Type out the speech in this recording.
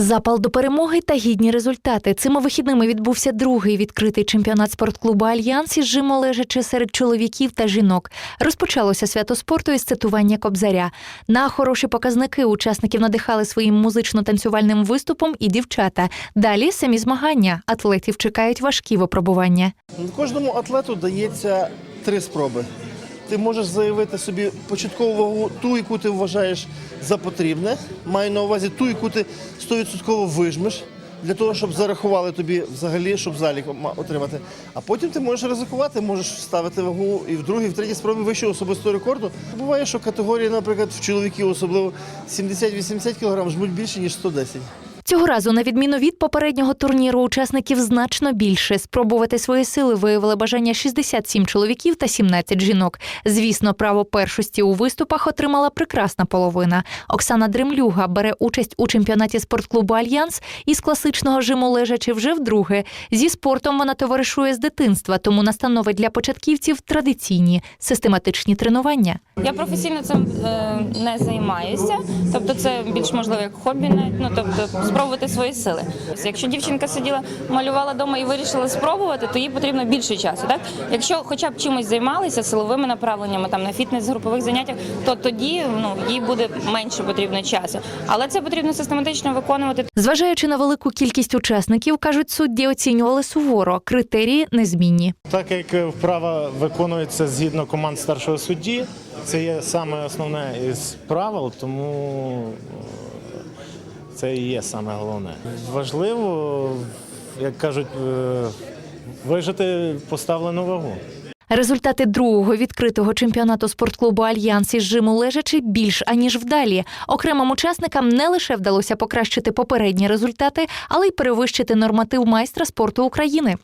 Запал до перемоги та гідні результати. Цими вихідними відбувся другий відкритий чемпіонат спортклубу Альянс із жимо лежачи серед чоловіків та жінок. Розпочалося свято спорту із цитування кобзаря. На хороші показники учасників надихали своїм музично-танцювальним виступом і дівчата. Далі самі змагання. Атлетів чекають важкі випробування. Кожному атлету дається три спроби. Ти можеш заявити собі початкову вагу ту, яку ти вважаєш за потрібне. Маю на увазі ту, яку ти 100% вижмеш. Для того, щоб зарахували тобі взагалі, щоб залік отримати. А потім ти можеш ризикувати, можеш ставити вагу і в другій, і в третій спробі вищого особистого рекорду. Буває, що категорії, наприклад, в чоловіків особливо 70-80 кг жмуть більше, ніж 110. Цього разу, на відміну від попереднього турніру, учасників значно більше. Спробувати свої сили виявили бажання 67 чоловіків та 17 жінок. Звісно, право першості у виступах отримала прекрасна половина. Оксана Дремлюга бере участь у чемпіонаті спортклубу Альянс із класичного жиму лежачи вже вдруге. Зі спортом вона товаришує з дитинства, тому настанови для початківців традиційні систематичні тренування. Я професійно цим е, не займаюся, тобто це більш можливо як хобі, навіть ну тобто спробувати свої сили. Якщо дівчинка сиділа, малювала вдома і вирішила спробувати, то їй потрібно більше часу. Так, якщо хоча б чимось займалися силовими направленнями, там на фітнес, групових заняттях, то тоді ну їй буде менше потрібно часу. Але це потрібно систематично виконувати. Зважаючи на велику кількість учасників, кажуть, судді оцінювали суворо. Критерії незмінні. Так як вправа виконується згідно команд старшого судді, це є саме основне із правил, тому це і є саме головне. Важливо, як кажуть, е, вижити поставлену вагу. Результати другого відкритого чемпіонату спортклубу Альянс із жиму лежачи більш аніж вдалі. Окремим учасникам не лише вдалося покращити попередні результати, але й перевищити норматив майстра спорту України.